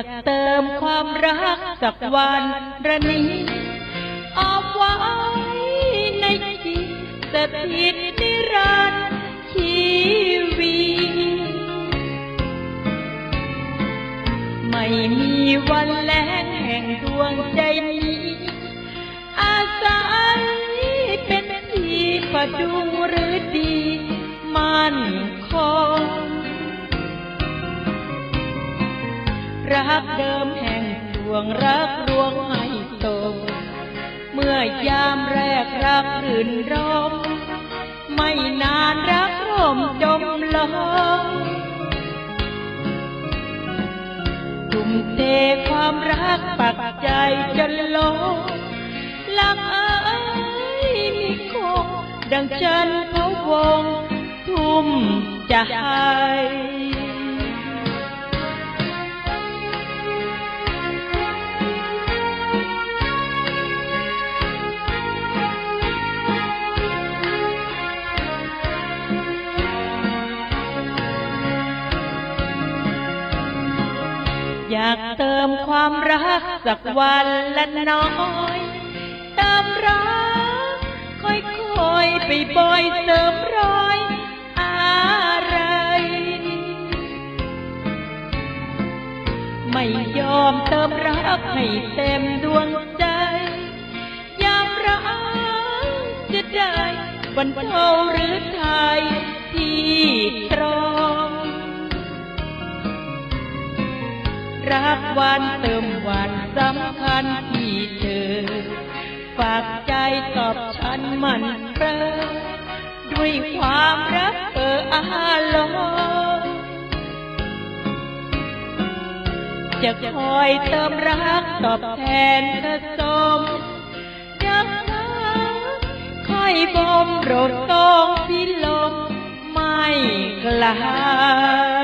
ากเติมความรักสักวันระนี้เอาไว้ในจิตสถิตนิรันดร์ชีวีไม่มีวันแลงแห่งดวงใจนี้ อาศัยเป็นที่ประดุงหรือดีมัน รักเดิมแห่งดวงรักรวงให้โต เมื่อยามแรกรักรื่นรม ไม่นานรักร่มจมลงทุ่มเทความรักปักใจจนลงลักเอ้ยมีคงดังจันทร์เขาวง ทุ่มใจ อยากเติมความรักสักวันละน้อยติมรักค่อยๆไปบ่อยเติมร้อยอะไร ไม่ยอมเติมรักให้เต็มดวงใจ ยามรักจะได้บรรเท่าหรือไทยที่ตรอง รักวันเติมวันสำคัญที่เธอ ฝากใจตอบฉันมันเปรอด้วยความรักเอออาลงจะคอยเติมรักตอบแทนเธอสมยังรักคอยบ่มโปรดตองพิลมไม่กลาย